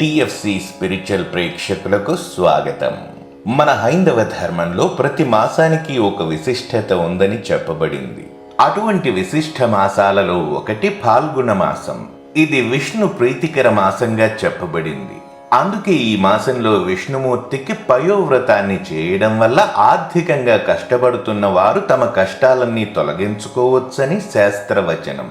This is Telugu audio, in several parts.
టిఎఫ్సి స్పిరిచువల్ ప్రేక్షకులకు స్వాగతం. మన హైందవ ధర్మంలో ప్రతి మాసానికి ఒక విశిష్టత ఉందని చెప్పబడింది. అటువంటి విశిష్ట మాసాలలో ఒకటి పాల్గొన మాసం. ఇది విష్ణు ప్రీతికర మాసంగా చెప్పబడింది. అందుకే ఈ మాసంలో విష్ణుమూర్తికి పయోవ్రతాన్ని చేయడం వల్ల ఆర్థికంగా కష్టపడుతున్న వారు తమ కష్టాలన్నీ తొలగించుకోవచ్చని శాస్త్రవచనం.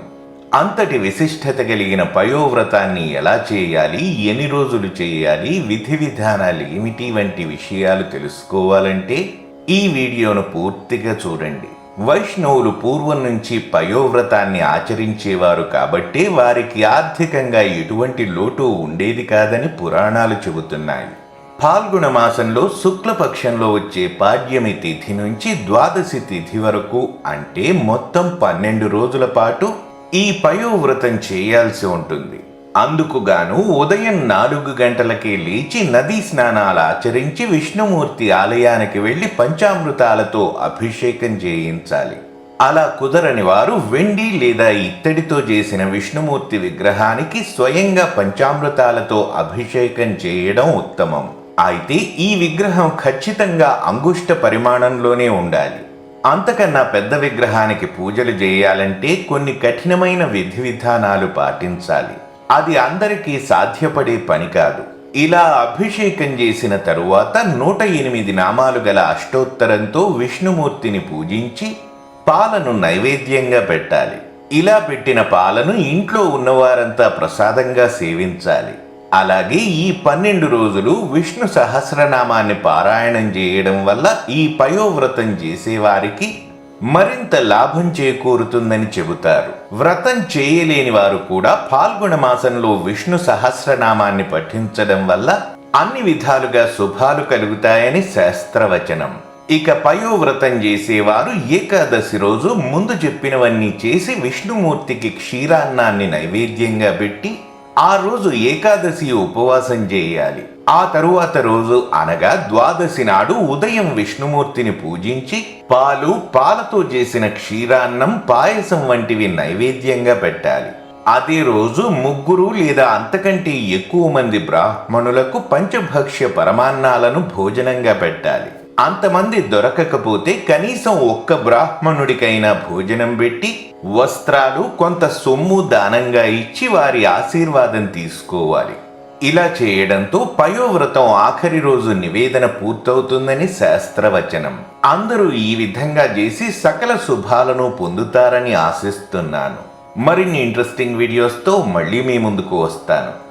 అంతటి విశిష్టత కలిగిన పయోవ్రతాన్ని ఎలా చేయాలి ఎన్ని రోజులు చేయాలి విధి విధానాలు ఏమిటి వంటి విషయాలు తెలుసుకోవాలంటే ఈ వీడియోను పూర్తిగా చూడండి. వైష్ణవులు పూర్వం నుంచి పయోవ్రతాన్ని ఆచరించేవారు కాబట్టే వారికి ఆర్థికంగా ఎటువంటి లోటు ఉండేది కాదని పురాణాలు చెబుతున్నాయి. పాల్గొన మాసంలో శుక్లపక్షంలో వచ్చే పాడ్యమి తిథి నుంచి ద్వాదశి తిథి వరకు అంటే మొత్తం పన్నెండు రోజుల పాటు ఈ పయోవ్రతం చేయాల్సి ఉంటుంది. అందుకు గాను ఉదయం నాలుగు గంటలకే లేచి నదీ స్నానాలు ఆచరించి విష్ణుమూర్తి ఆలయానికి వెళ్ళి పంచామృతాలతో అభిషేకం చేయించాలి. అలా కుదరని వారు వెండి లేదా ఇత్తడితో చేసిన విష్ణుమూర్తి విగ్రహానికి స్వయంగా పంచామృతాలతో అభిషేకం చేయడం ఉత్తమం. అయితే ఈ విగ్రహం ఖచ్చితంగా అంగుష్ట పరిమాణంలోనే ఉండాలి. అంతకన్నా పెద్ద విగ్రహానికి పూజలు చేయాలంటే కొన్ని కఠినమైన విధి విధానాలు పాటించాలి. అది అందరికీ సాధ్యపడే పని కాదు. ఇలా అభిషేకం చేసిన తరువాత నూట ఎనిమిది నామాలు గల అష్టోత్తరంతో విష్ణుమూర్తిని పూజించి పాలను నైవేద్యంగా పెట్టాలి. ఇలా పెట్టిన పాలను ఇంట్లో ఉన్నవారంతా ప్రసాదంగా సేవించాలి. అలాగే ఈ పన్నెండు రోజులు విష్ణు సహస్రనామాన్ని పారాయణం చేయడం వల్ల ఈ పయోవ్రతం చేసేవారికి మరింత లాభం చేకూరుతుందని చెబుతారు. వ్రతం చేయలేని వారు కూడా పాల్గొన మాసంలో విష్ణు సహస్రనామాన్ని పఠించడం వల్ల అన్ని విధాలుగా శుభాలు కలుగుతాయని శాస్త్రవచనం. ఇక పయోవ్రతం చేసేవారు ఏకాదశి రోజు ముందు చెప్పినవన్నీ చేసి విష్ణుమూర్తికి క్షీరాన్నాన్ని నైవేద్యంగా పెట్టి ఆ రోజు ఏకాదశి ఉపవాసం చేయాలి. ఆ తరువాత రోజు అనగా ద్వాదశి నాడు ఉదయం విష్ణుమూర్తిని పూజించి పాలు పాలతో చేసిన క్షీరాన్నం పాయసం వంటివి నైవేద్యంగా పెట్టాలి. అదే రోజు ముగ్గురు లేదా అంతకంటే ఎక్కువ మంది బ్రాహ్మణులకు పంచభక్ష్య పరమాన్నాలను భోజనంగా పెట్టాలి. అంతమంది దొరకకపోతే కనీసం ఒక్క బ్రాహ్మణుడికైనా భోజనం పెట్టి వస్త్రాలు కొంత సొమ్ము దానంగా ఇచ్చి వారి ఆశీర్వాదం తీసుకోవాలి. ఇలా చేయడంతో పయోవ్రతం ఆఖరి రోజు నివేదన పూర్తవుతుందని శాస్త్రవచనం. అందరూ ఈ విధంగా చేసి సకల శుభాలను పొందుతారని ఆశిస్తున్నాను. మరిన్ని ఇంట్రెస్టింగ్ వీడియోస్తో మళ్ళీ మీ ముందుకు వస్తాను.